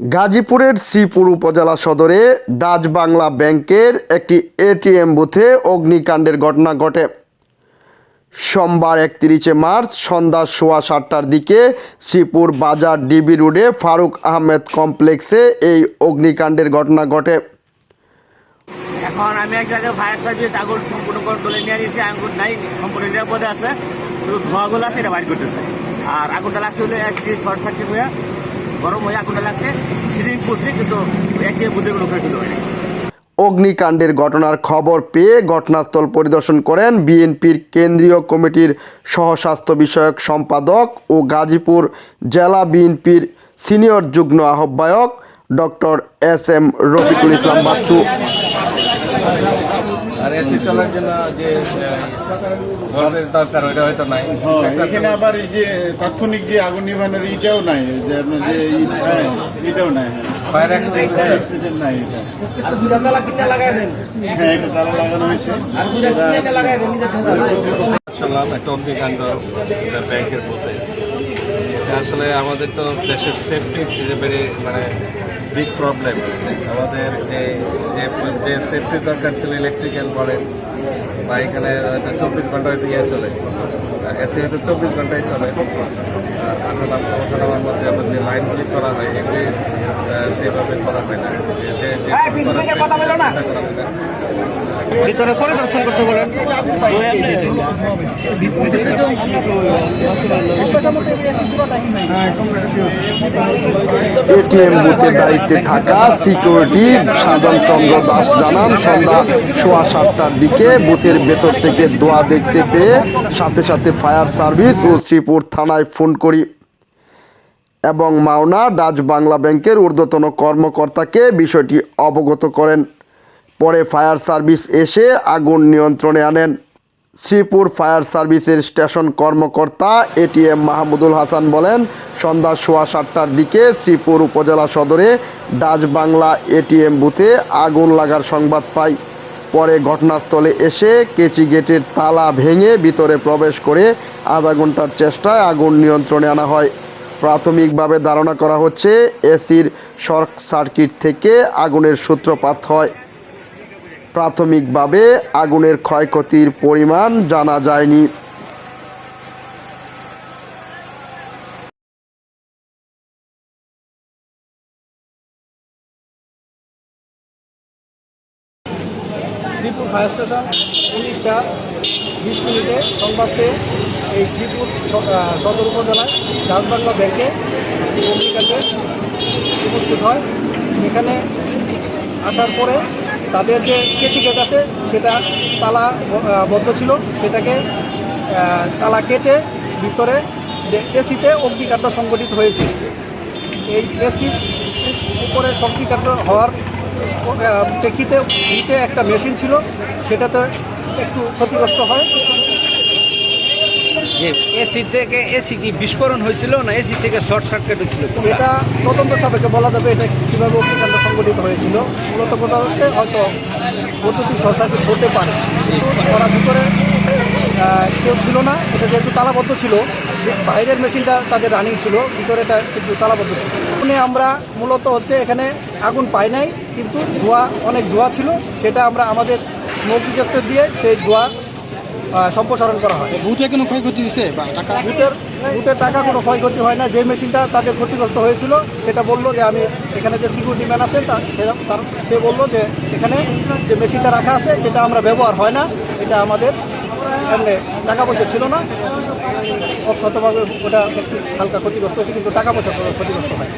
গাজীপুরের শ্রীপুর উপজেলা সদরে ডাচ বাংলা ব্যাংকের একটি এটিএম বুথে অগ্নিকাণ্ডের ঘটনা ঘটে। সোমবার একত্রিশে মার্চ সন্ধ্যা সোয়া সাতটার দিকে শ্রীপুর বাজার ডিবি রোডে ফারুক আহমেদ কমপ্লেক্সে এই অগ্নিকাণ্ডের ঘটনা ঘটে। এখন আমি এক জায়গায় ফায়ার সার্ভিস আগুন সম্পূর্ণ কন্ট্রোলে নিয়ে নিয়েছি, আগুন নাই, সম্পূর্ণ নিরাপদে আছে, শুধু ধোঁয়াগুলো আছে, এটা বাইর করতেছে। আর আগুনটা লাগছে শর্ট সার্কিট হয়ে গরম হয়ে আগুনটা লাগছে সিলিং কিন্তু ক্ষয়ক্ষতি হয়নি অগ্নিকাণ্ডের ঘটনার খবর পেয়ে ঘটনাস্থল পরিদর্শন করেন বিএনপির কেন্দ্রীয় কমিটির সহস্বাস্থ্য বিষয়ক সম্পাদক ও গাজীপুর জেলা বিএনপির সিনিয়র যুগ্ম আহ্বায়ক doctor S M Rafiqul Islam Bachchu. আর এসি চলার জন্য যে ভোল্টেজ দরকার ওইটা হয়তো নাই। হ্যাঁ, এখানে আবার এই যে তাৎক্ষণিক যে আগুন নিভানোর ইটাও নাই যে আপনার যে ই- হ্যাঁ, এটাও নাই হ্যাঁ। ফায়ার এক্সটিংগুইশার extinguisher নাই এটা। হ্যাঁ একটা তালা লাগানো হয়েছে। শুনলাম একটা অগ্নিকাণ্ড ব্যাংকের মধ্যে। এটা আসলে আমাদের তো দেশের সেফটি ইজ ভেরি মানে বিগ প্রবলেম আমাদের যে যে- সেফটি দরকার ছিল ইলেকট্রিক্যাল বলেন বা এখানে হয়তো চব্বিশ ঘণ্টা হয়তো ইয়ে চলে। এসি হয়তো চব্বিশ ঘন্টায় চলে। আর আঠালাম ওঠানামার মধ্যে আবার যে লাইনগুলি করা হয় এগুলি সেভাবে করা হয় না। যে- করা হয় না। ভিতরে পরিদর্শন করতে বলেন। এটিএম বুথের দায়িত্বে থাকা সিকিউরিটি সাধন চন্দ্র দাস জানান, সন্ধ্যা সোয়া সাতটার দিকে বুথের ভেতর থেকে দোয়া দেখতে পেয়ে সাথে সাথে ফায়ার সার্ভিস ও শ্রীপুর থানায় ফোন করি। এবং মাওনা, ডাচ বাংলা ব্যাংকের ঊর্ধ্বতন কর্মকর্তাকে বিষয়টি অবগত করেন। পরে ফায়ার সার্ভিস এসে আগুন নিয়ন্ত্রণে আনেন। শ্রীপুর ফায়ার সার্ভিসের স্টেশন কর্মকর্তা এটিএম মাহমুদুল হাসান বলেন, সন্ধ্যা সোয়া সাতটার দিকে শ্রীপুর উপজেলা সদরে ডাচ বাংলা এটিএম বুথে আগুন লাগার সংবাদ পাই। পরে ঘটনাস্থলে এসে কেচি গেটের তালা ভেঙে ভিতরে প্রবেশ করে আধা ঘণ্টার চেষ্টায় আগুন নিয়ন্ত্রণে আনা হয়। প্রাথমিকভাবে ধারণা করা হচ্ছে, এসির শর্ট সার্কিট থেকে আগুনের সূত্রপাত হয়। প্রাথমিকভাবে আগুনের ক্ষয়ক্ষতির পরিমাণ জানা যায়নি। শ্রীপুর ফায়ার স্টেশন উনিশটা বিশ মিনিটে সংবাদ পেয়ে এই শ্রীপুর সদর উপজেলায় রাজবাংলা ব্যাংকে অগ্নিকাণ্ডে উপস্থিত হয়। এখানে আসার পরে তাদের যে কেচি গেট আছে সেটা তালা বদ্ধ ছিল। সেটাকে তালা কেটে ভিতরে যে এসিতে অগ্নিকাণ্ড সংগঠিত হয়েছে। এই এসির উপরে অগ্নিকাণ্ড হওয়ার প্রেক্ষিতে নিচে একটা মেশিন ছিল। সেটাতে একটু ক্ষতিগ্রস্ত হয়। যে এসি থেকে এসি কি বিস্ফোরণ হয়েছিল না এসি থেকে শর্ট সার্কিট হয়েছিল? এটা তদন্ত সাপেক্ষে বলা যাবে এটা কীভাবে অগ্নিকাণ্ড সংঘটিত হয়েছিল। মূলত কথা হচ্ছে হয়তো বৈদ্যুতিক শর্ট সার্কিট হতে পারে, কিন্তু ওরা ভিতরে কেউ ছিল না। এটা যেহেতু তালাবদ্ধ ছিল, বাইরের মেশিনটা তাদের রানিং ছিল ভিতরে এটা কিন্তু তালাবদ্ধ ছিল। মানে আমরা মূলত হচ্ছে এখানে আগুন পাই নাই, কিন্তু ধোঁয়া, অনেক ধোঁয়া ছিল। সেটা আমরা আমাদের স্মোক ডিটেক্টর দিয়ে সেই ধোঁয়া সম্প্রসারণ করা হয়। বুথে কোনো ক্ষয়ক্ষতি টাকা বুথের বুথের টাকা কোনো ক্ষয়ক্ষতি হয় না। যে মেশিনটা তাদের ক্ষতিগ্রস্ত হয়েছিল সেটা বলল যে আমি এখানে যে সিকিউরিটি ম্যান আছে তা সে তার সে বলল যে এখানে যে মেশিনটা রাখা আছে সেটা আমরা ব্যবহার হয় না। এটা আমাদের এমনি টাকা পয়সা ছিল না। অক্ষতভাবে ওটা একটু হালকা ক্ষতিগ্রস্ত হয়েছে কিন্তু টাকা পয়সা ক্ষতিগ্রস্ত হয়।